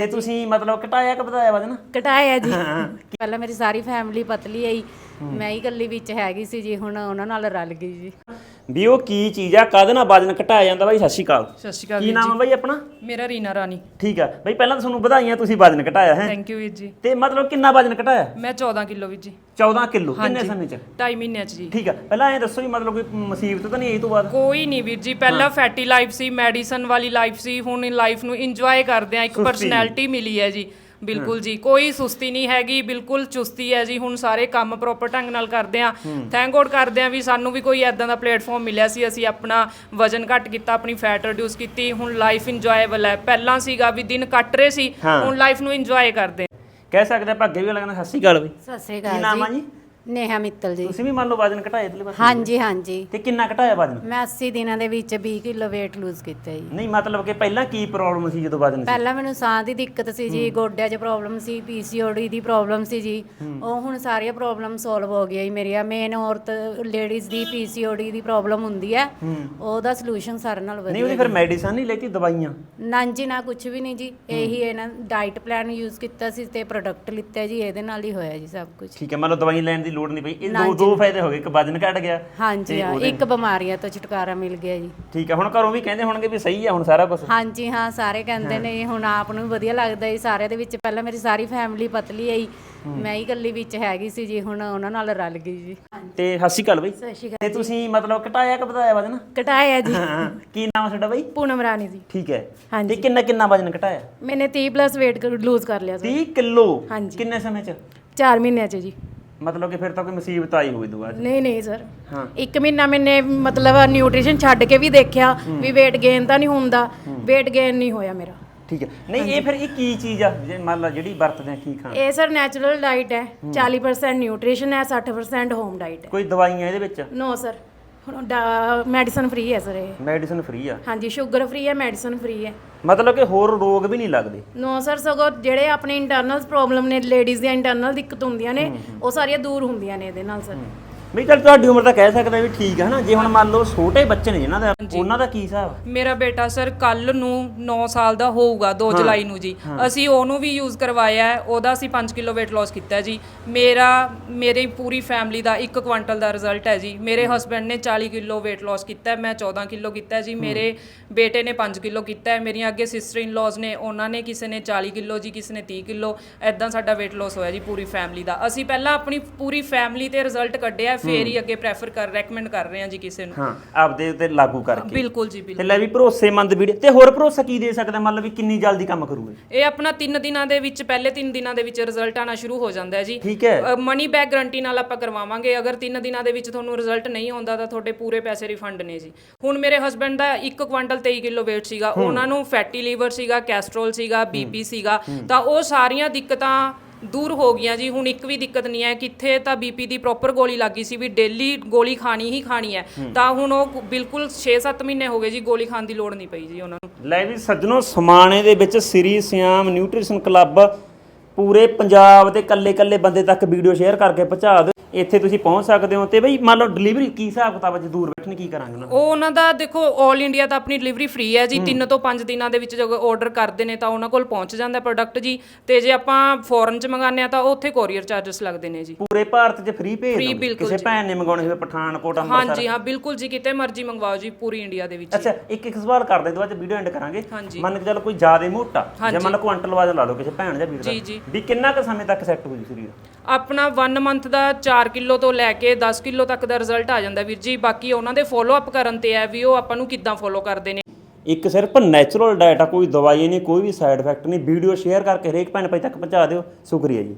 ਤੇ ਤੁਸੀਂ ਮਤਲਬ ਘਟਾਇਆ ਕਿ ਵਧਾਇਆ ਵਜਨ ਘਟਾਇਆ ਜੀ। ਪਹਿਲਾਂ ਮੇਰੀ ਸਾਰੀ ਫੈਮਿਲੀ ਪਤਲੀ ਆਈ। ਮੈਂ ਹੀ ਇਕੱਲੀ ਵਿੱਚ ਹੈਗੀ ਸੀ ਜੀ ਹੁਣ ਉਹਨਾਂ ਨਾਲ ਰਲ ਗਈ ਜੀ। ਵੀ ਉਹ ਕੀ ਚੀਜ਼ ਆ ਕਾਹਦੇ ਨਾਲ ਵਜਨ ਘਟਾਇਆ ਜਾਂਦਾ ਬਾਈ? ਸਤਿ ਸ਼੍ਰੀ ਅਕਾਲ। ਸਤਿ ਸ਼੍ਰੀ ਅਕਾਲ ਕੀ ਵੀਰ ਨਾਮ ਜੀ। ਬਾਈ ਆਪਣਾ? ਮੇਰਾ ਰੀਨਾ ਰਾਣੀ। ਠੀਕ ਆ। ਬਾਈ ਪਹਿਲਾਂ ਤਾਂ ਤੁਹਾਨੂੰ ਵਧਾਈਆਂ ਤੁਸੀਂ ਵਜਨ ਘਟਾਇਆ ਹੈ? ਥੈਂਕ ਯੂ ਵੀਰ ਜੀ। ਤੇ ਮਤਲਬ ਕਿੰਨਾ ਵਜਨ ਘਟਾਇਆ? ਮੈਂ 14 ਕਿਲੋ ਵੀਰ ਜੀ। 14 ਕਿਲੋ। ਕਿੰਨੇ ਸਮੇਂ ਚ? 2.5 ਮਹੀਨਿਆਂ ਚ ਜੀ। ਠੀਕ ਆ। ਪਹਿਲਾਂ ਇਹ ਦੱਸੋ ਵੀ ਮਤਲਬ ਕੋਈ ਮੁਸੀਬਤ ਤਾਂ ਨਹੀਂ ਆਈ ਤੋਂ ਬਾਅਦ? ਕੋਈ ਨਹੀਂ ਵੀਰ ਜੀ। ਪਹਿਲਾਂ ਫੈਟੀ ਲਾਈਫ ਸੀ ਮੈਡੀਸਨ ਵਾਲੀ ਲਾਈਫ ਸੀ। ਹੁਣ ਲਾਈਫ ਨੂੰ ਇੰਜੋਏ ਕਰਦੇ ਆ। ਇੱਕ ਸੁਸਤੀ। ਪਰਸਨੈਲਿਟੀ ਮਿਲੀ ਹੈ ਜੀ। ਬਿਲਕੁਲ ਜੀ ਕੋਈ ਸੁਸਤੀ ਨਹੀਂ ਹੈਗੀ ਬਿਲਕੁਲ ਚੁਸਤੀ ਹੈ ਜੀ ਹੁਣ ਸਾਰੇ ਕੰਮ ਪ੍ਰੋਪਰ ਢੰਗ ਨਾਲ ਕਰਦੇ ਆ ਥੈਂਕ ਗੋਡ ਕਰਦੇ ਆ ਵੀ ਸਾਨੂੰ ਵੀ ਕੋਈ ਐਦਾਂ ਦਾ ਪਲੇਟਫਾਰਮ ਮਿਲਿਆ ਸੀ ਅਸੀਂ ਆਪਣਾ ਵਜਨ ਘੱਟ ਕੀਤਾ ਆਪਣੀ ਫੈਟ ਰਿਡਿਊਸ ਕੀਤੀ ਹੁਣ ਲਾਈਫ ਇੰਜੋਏਬਲ ਹੈ। ਪਹਿਲਾਂ ਸੀਗਾ ਵੀ ਦਿਨ ਕੱਟ ਰਹੇ ਸੀ। ਹੁਣ ਲਾਈਫ ਨੂੰ ਇੰਜੋਏ ਕਰਦੇ ਆ ਕਹਿ ਸਕਦੇ ਆਪਾਂ ਅੱਗੇ ਵੀ ਲੱਗਣਾ ਸਤਿ ਸ਼੍ਰੀ ਅਕਾਲ ਬਈ ਸਤਿ ਸ੍ਰੀ ਕੀ ਨਾਮ ਆ ਅਕਾਲ ਜੀ ਜੀ? ਨੇਹਾ ਮਿੱਤਲ ਜੀ। ਤੁਸੀਂ ਵੀ ਮੰਨ ਲਓ ਵਜਨ ਘਟਾਇਆ ਇਧਰਲੇ ਪਾਸੇ। ਹਾਂਜੀ ਹਾਂਜੀ। ਤੇ ਕਿੰਨਾ ਘਟਾਇਆ ਵਜਨ? ਮੈਂ 80 ਦਿਨਾਂ ਦੇ ਵਿੱਚ 20 ਕਿਲੋ weight lose ਕੀਤਾ ਜੀ। ਨਹੀਂ ਮਤਲਬ ਕਿ ਪਹਿਲਾਂ ਕੀ ਪ੍ਰੋਬਲਮ ਸੀ ਜਦੋਂ ਵਜਨ ਸੀ? ਪਹਿਲਾਂ ਮੈਨੂੰ ਸਾਹ ਦੀ ਦਿੱਕਤ ਸੀ ਜੀ ਗੋਡਿਆਂ 'ਚ ਪ੍ਰੋਬਲਮ ਸੀ ਪੀਸੀਓਡੀ ਦੀ ਪ੍ਰੋਬਲਮ ਸੀ ਜੀ। ਉਹ ਹੁਣ ਸਾਰੀਆਂ ਪ੍ਰੋਬਲਮ ਸੋਲਵ ਹੋ ਗਈਆਂ ਜੀ ਮੇਰੀਆਂ। ਮੇਨ ਔਰਤ ਲੇਡੀਜ਼ ਦੀ ਪੀਸੀਓਡੀ ਦੀ ਪ੍ਰੋਬਲਮ ਹੁੰਦੀ ਹੈ। ਉਹਦਾ ਸੋਲੂਸ਼ਨ ਸਾਰੇ ਨਾਲ ਨਹੀਂ ਵਧੀਆ ਉਹਦੀ ਫਿਰ ਮੈਡੀਸਨ ਨਹੀਂ ਲੈਤੀ ਦਵਾਈਆਂ? ਨਾ ਜੀ ਨਾ ਕੁਝ ਵੀ ਨਹੀਂ ਜੀ। ਇਹੀ ਇਹਨਾਂ ਡਾਈਟ ਪਲਾਨ ਯੂਜ਼ ਕੀਤਾ ਸੀ ਤੇ ਪ੍ਰੋਡਕਟ ਲਿੱਤਾ ਜੀ ਇਹਦੇ ਨਾਲ ਹੀ ਹੋਇਆ ਜੀ ਸਭ ਕੁਝ ਠੀਕ ਹੈ ਮਤਲਬ ਦਵਾਈ ਲੈਣ ਦੀ ਲੋੜ ਨਹੀਂ ਪਈ। ਇਹ ਦੋ ਦੋ ਫਾਇਦੇ ਹੋ ਗਏ। ਇੱਕ ਵਜਨ ਘਟ ਗਿਆ ਹਾਂਜੀ ਹਾਂ ਇੱਕ ਬਿਮਾਰੀਆਂ ਤੋਂ ਛੁਟਕਾਰਾ ਮਿਲ ਗਿਆ ਜੀ। ਠੀਕ ਹੈ ਹੁਣ ਘਰੋਂ ਵੀ ਕਹਿੰਦੇ ਹੋਣਗੇ ਵੀ ਸਹੀ ਆ ਹੁਣ ਸਾਰਾ ਕੁਝ ਹਾਂਜੀ ਹਾਂ ਸਾਰੇ ਕਹਿੰਦੇ ਨੇ ਹੁਣ ਆਪ ਨੂੰ ਵੀ ਵਧੀਆ ਲੱਗਦਾ ਜੀ। ਸਾਰਿਆਂ ਦੇ ਵਿੱਚ ਪਹਿਲਾਂ ਮੇਰੀ ਸਾਰੀ ਫੈਮਿਲੀ ਪਤਲੀ ਆਈ। ਮੈਂ ਹੀ ਇਕੱਲੀ ਵਿੱਚ ਹੈਗੀ ਸੀ ਜੀ ਹੁਣ ਉਹਨਾਂ ਨਾਲ ਰਲ ਗਈ ਜੀ। ਤੇ ਸਤਿ ਸ਼੍ਰੀ ਅਕਾਲ ਬਈ। ਸਤਿ ਸ਼੍ਰੀ ਤੇ ਤੁਸੀਂ ਮਤਲਬ ਘਟਾਇਆ ਕਿ ਵਧਾਇਆ ਵਜਨ? ਘਟਾਇਆ ਜੀ। ਹਾਂ ਕੀ ਨਾਮ ਹੈ ਤੁਹਾਡਾ ਬਈ? ਪੂਨਮ ਰਾਣੀ ਜੀ। ਠੀਕ ਹੈ। ਤੇ ਕਿੰਨਾ ਕਿੰਨਾ ਵਜਨ ਘਟਾਇਆ? ਮੈਨੇ 30 ਪਲੱਸ weight ਲੂਜ਼ ਕਰ ਲਿਆ ਸੀ। 30 ਕਿਲੋ? ਹਾਂਜੀ। ਕਿੰਨੇ ਸਮੇਂ ਚ? 4 ਮਹੀਨਿਆਂ 'ਚ ਜੀ। ਮਤਲਬ ਕਿ ਫਿਰ ਤਾਂ ਕੋਈ ਮੁਸੀਬਤ ਆਈ ਹੋਈ ਦੁਆ ਨਹੀਂ ਨਹੀਂ ਸਰ। ਹਾਂ। ਇੱਕ ਮਹੀਨਾ ਮੈਨੇ ਮਤਲਬ ਨਿਊਟ੍ਰੀਸ਼ਨ ਛੱਡ ਕੇ ਵੀ ਦੇਖਿਆ ਵੀ weight gain ਤਾਂ ਨਹੀਂ ਹੁੰਦਾ weight gain ਨਹੀਂ ਹੋਇਆ ਮੇਰਾ। ਠੀਕ ਹੈ। ਨਹੀਂ ਇਹ ਫਿਰ ਇਹ ਕੀ ਚੀਜ਼ ਆ? ਜੇ ਮੰਨ ਲਾ ਜਿਹੜੀ ਵਰਤਦੇ ਆ ਕੀ ਖਾਣ? ਇਹ ਸਰ ਨੈਚੁਰਲ ਡਾਈਟ ਹੈ। 40% ਨਿਊਟ੍ਰੀਸ਼ਨ ਹੈ 60% ਹੋਮ ਡਾਈਟ ਹੈ। ਕੋਈ ਦਵਾਈਆਂ ਇਹਦੇ ਵਿੱਚ? ਨੋ ਸਰ ਮੈਡੀਸਨ ਫ੍ਰੀ ਹੈ ਸਰ ਇਹ। ਮੈਡੀਸਨ ਫ੍ਰੀ ਆ? ਹਾਂਜੀ ਸ਼ੂਗਰ ਫ੍ਰੀ ਹੈ ਮੈਡੀਸਨ ਫ੍ਰੀ ਹੈ। ਮਤਲਬ ਕਿ ਹੋਰ ਰੋਗ ਵੀ ਨਹੀਂ ਲੱਗਦੇ? ਨੋ ਸਰ ਸਗੋਂ ਜਿਹੜੇ ਆਪਣੇ ਇੰਟਰਨਲ ਪ੍ਰੋਬਲਮ ਨੇ ਲੇਡੀਜ਼ ਦੀਆਂ ਇੰਟਰਨਲ ਦਿੱਕਤ ਹੁੰਦੀਆਂ ਨੇ ਉਹ ਸਾਰੀਆਂ ਦੂਰ ਹੁੰਦੀਆਂ ਨੇ ਇਹਦੇ ਨਾਲ ਸਰ। ਵੀ ਚਲ ਤੁਹਾਡੀ ਉਮਰ ਤਾਂ ਕਹਿ ਸਕਦਾ ਵੀ ਠੀਕ ਹੈ ਨਾ ਜੇ ਹੁਣ ਮੰਨ ਲਓ ਛੋਟੇ ਬੱਚੇ ਨੇ ਜਿਨ੍ਹਾਂ ਦਾ ਉਹਨਾਂ ਦਾ ਕੀ ਹਿਸਾਬ ਮੇਰਾ ਬੇਟਾ ਸਰ ਕੱਲ ਨੂੰ 9 ਸਾਲ ਦਾ ਹੋਊਗਾ 2 ਜੁਲਾਈ ਨੂੰ ਜੀ। ਅਸੀਂ ਉਹਨੂੰ ਵੀ ਯੂਜ਼ ਕਰਵਾਇਆ ਹੈ ਉਹਦਾ ਅਸੀਂ 5 ਕਿਲੋ weight loss ਕੀਤਾ ਹੈ ਜੀ। ਮੇਰਾ ਮੇਰੀ ਪੂਰੀ ਫੈਮਿਲੀ ਦਾ 1 ਕੁਆਂਟਲ ਦਾ ਰਿਜ਼ਲਟ ਹੈ ਜੀ। ਮੇਰੇ ਹਸਬੰਡ ਨੇ 40 ਕਿਲੋ weight loss ਕੀਤਾ ਹੈ ਮੈਂ 14 ਕਿਲੋ ਕੀਤਾ ਹੈ ਜੀ। ਮੇਰੇ ਬੇਟੇ ਨੇ 5 ਕਿਲੋ ਕੀਤਾ ਹੈ। ਮੇਰੀਆਂ ਅੱਗੇ ਸਿਸਟਰ ਇਨ ਲॉज ਨੇ ਉਹਨਾਂ ਨੇ ਕਿਸੇ ਨੇ 40 ਕਿਲੋ ਜੀ ਕਿਸੇ ਨੇ 30 ਕਿਲੋ। ਐਦਾਂ ਸਾਡਾ weight loss ਹੋਇਆ ਜੀ ਪੂਰੀ ਫੈਮਿਲੀ ਦਾ। ਅਸੀਂ ਪਹਿਲਾਂ ਆਪਣੀ ਪੂਰੀ ਫੈਮਿਲੀ ਤੇ ਰਿਜ਼ਲਟ ਕੱਢਿਆ ਫੇਰ ਹੀ ਅੱਗੇ ਪ੍ਰੈਫਰ ਕਰ ਰეკਮੈਂਡ ਕਰ ਰਹੇ ਹਾਂ ਜੀ ਕਿਸੇ ਨੂੰ। ਹਾਂ ਆਪਦੇ ਉੱਤੇ ਲਾਗੂ ਕਰਕੇ। ਬਿਲਕੁਲ ਜੀ ਬਿਲਕੁਲ ਤੇ ਲੈ ਵੀ ਭਰੋਸੇਮੰਦ ਵੀਡੀਓ ਤੇ ਹੋਰ ਭਰੋਸਾ ਕੀ ਦੇ ਸਕਦਾ? ਮੰਨ ਲਓ ਵੀ ਕਿੰਨੀ ਜਲਦੀ ਕੰਮ ਕਰੂਗਾ। ਇਹ ਆਪਣਾ 3 ਦਿਨਾਂ ਦੇ ਵਿੱਚ ਪਹਿਲੇ 3 ਦਿਨਾਂ ਦੇ ਵਿੱਚ ਰਿਜ਼ਲਟ ਆਣਾ ਸ਼ੁਰੂ ਹੋ ਜਾਂਦਾ ਹੈ ਜੀ। ਠੀਕ ਹੈ। ਮਨੀ ਬੈਕ ਗਾਰੰਟੀ ਨਾਲ ਆਪਾਂ ਕਰਵਾਵਾਂਗੇ। ਅਗਰ 3 ਦਿਨਾਂ ਦੇ ਵਿੱਚ ਤੁਹਾਨੂੰ ਰਿਜ਼ਲਟ ਨਹੀਂ ਆਉਂਦਾ ਤਾਂ ਤੁਹਾਡੇ ਪੂਰੇ ਪੈਸੇ ਰਿਫੰਡ ਨੇ ਜੀ। ਹੁਣ ਮੇਰੇ ਹਸਬੰਡ ਦਾ 1 ਕੁਆਂਟਲ 23 ਕਿਲੋ weight ਸੀਗਾ। ਉਹਨਾਂ ਨੂੰ ਫੈਟੀ ਲੀਵਰ ਸੀਗਾ ਕੈਸਟਰੋਲ ਸੀਗਾ ਬੀਪੀ ਸੀਗਾ। ਤਾਂ ਉਹ ਸਾਰੀਆਂ ਦਿੱਕਤਾਂ ਦੂਰ ਹੋ ਗਈਆਂ ਜੀ। ਹੁਣ ਇੱਕ ਵੀ ਦਿੱਕਤ ਨਹੀਂ ਹੈ। ਕਿੱਥੇ ਤਾਂ ਬੀਪੀ ਦੀ ਪ੍ਰੋਪਰ ਗੋਲੀ ਲੱਗੀ ਸੀ ਵੀ ਡੇਲੀ ਗੋਲੀ ਖਾਣੀ ਹੀ ਖਾਣੀ ਹੈ। ਤਾਂ ਹੁਣ ਉਹ ਬਿਲਕੁਲ 6-7 ਮਹੀਨੇ ਹੋ ਗਏ ਜੀ ਗੋਲੀ ਖਾਣ ਦੀ ਲੋੜ ਨਹੀਂ ਪਈ ਜੀ ਉਹਨਾਂ ਨੂੰ। ਲੈ ਵੀ ਸੱਜਣੋ ਸਮਾਣੇ ਦੇ ਵਿੱਚ ਸ੍ਰੀ ਸਿਆਮ ਨਿਊਟ੍ਰੀਸ਼ਨ ਕਲੱਬ ਪੂਰੇ ਪੰਜਾਬ ਦੇ ਕੱਲੇ ਕੱਲੇ ਬੰਦੇ ਤੱਕ ਵੀਡੀਓ ਸ਼ੇਅਰ ਕਰਕੇ ਪਹੁੰਚਾ ਦਿਓ। ਇੱਥੇ ਤੁਸੀਂ ਪਹੁੰਚ ਸਕਦੇ ਹੋ ਤੇ ਬਈ ਮੰਨ ਲਓ ਡਿਲੀਵਰੀ ਕੀ ਹਿਸਾਬ ਕਿਤਾਬ ਜੇ ਦੂਰ ਬੈਠਣ ਕੀ ਕਰਾਂਗੇ ਉਹ ਉਹਨਾਂ ਦਾ ਦੇਖੋ 올 ਇੰਡੀਆ ਤਾਂ ਆਪਣੀ ਡਿਲੀਵਰੀ ਫ੍ਰੀ ਹੈ ਜੀ 3 ਤੋਂ 5 ਦਿਨਾਂ ਦੇ ਵਿੱਚ ਜਦੋਂ ਆਰਡਰ ਕਰਦੇ ਨੇ ਤਾਂ ਉਹਨਾਂ ਕੋਲ ਪਹੁੰਚ ਜਾਂਦਾ ਪ੍ਰੋਡਕਟ ਜੀ। ਤੇ ਜੇ ਆਪਾਂ ਫੋਰਨ ਚ ਮੰਗਾਉਂਦੇ ਆ ਤਾਂ ਉੱਥੇ ਕੋਰੀਅਰ ਚਾਰजेस ਲੱਗਦੇ ਨੇ ਜੀ। ਪੂਰੇ ਭਾਰਤ 'ਚ ਫ੍ਰੀ ਭੇਜ Free ਦਿਓ। ਬਿਲਕੁਲ ਕਿਸੇ ਭੈਣ ਨੇ ਮੰਗਾਉਣੇ ਹੋਵੇ ਪਠਾਨਕੋਟ ਅੰਮ੍ਰਿਤਸਰ? ਹਾਂਜੀ ਹਾਂ ਬਿਲਕੁਲ ਜੀ ਕਿਤੇ ਮਰਜ਼ੀ ਮੰਗਵਾਓ ਜੀ ਪੂਰੀ ਇੰਡੀਆ ਦੇ ਵਿੱਚ ਅੱਛਾ ਇੱਕ ਇੱਕ ਸਵਾਲ ਕਰਦੇ ਤੋਂ ਬਾਅਦ ਵੀਡੀਓ ਐਂਡ ਕਰਾਂਗੇ। ਮੰਨ ਕੇ ਚੱਲ ਕੋਈ ਜ਼ਿਆਦਾ ਮੋਟਾ ਜੇ ਮੰਨ ਲਓ ਕੁਆਂਟਲ ਵਾਜ ਲਾ ਲਓ ਕਿਸੇ ਭੈਣ ਜਾਂ ਵੀਰ ਦਾ ਜੀ, ਜੀ। ਵੀ ਕਿੰਨਾ ਕੁ ਸਮੇਂ ਤੱਕ ਸੈੱਟ ਹੋ ਜੂ ਸਰੀਰ? ਆਪਣਾ 1 ਮੰਥ ਦਾ 4 ਕਿਲੋ ਤੋਂ ਲੈ ਕੇ 10 ਕਿਲੋ ਤੱਕ ਦਾ ਰਿਜ਼ਲਟ ਆ ਜਾਂਦਾ ਵੀਰ ਜੀ। ਬਾਕੀ ਉਹਨਾਂ ਦੇ ਫੋਲੋ ਅਪ ਕਰਨ ਤੇ ਹੈ ਵੀ ਉਹ ਆਪਾਂ ਨੂੰ ਕਿੱਦਾਂ ਫੋਲੋ ਕਰਦੇ ਨੇ। ਇੱਕ ਸਿਰਫ ਨੈਚੁਰਲ ਡਾਈਟ ਆ, ਕੋਈ ਦਵਾਈ ਨਹੀਂ, ਕੋਈ ਵੀ ਸਾਈਡ ਇਫੈਕਟ ਨਹੀਂ। ਵੀਡੀਓ ਸ਼ੇਅਰ ਕਰਕੇ ਹਰੇਕ ਭੈਣ ਭਾਈ ਤੱਕ ਪਹੁੰਚਾ ਦਿਓ। ਸ਼ੁਕਰੀਆ ਜੀ।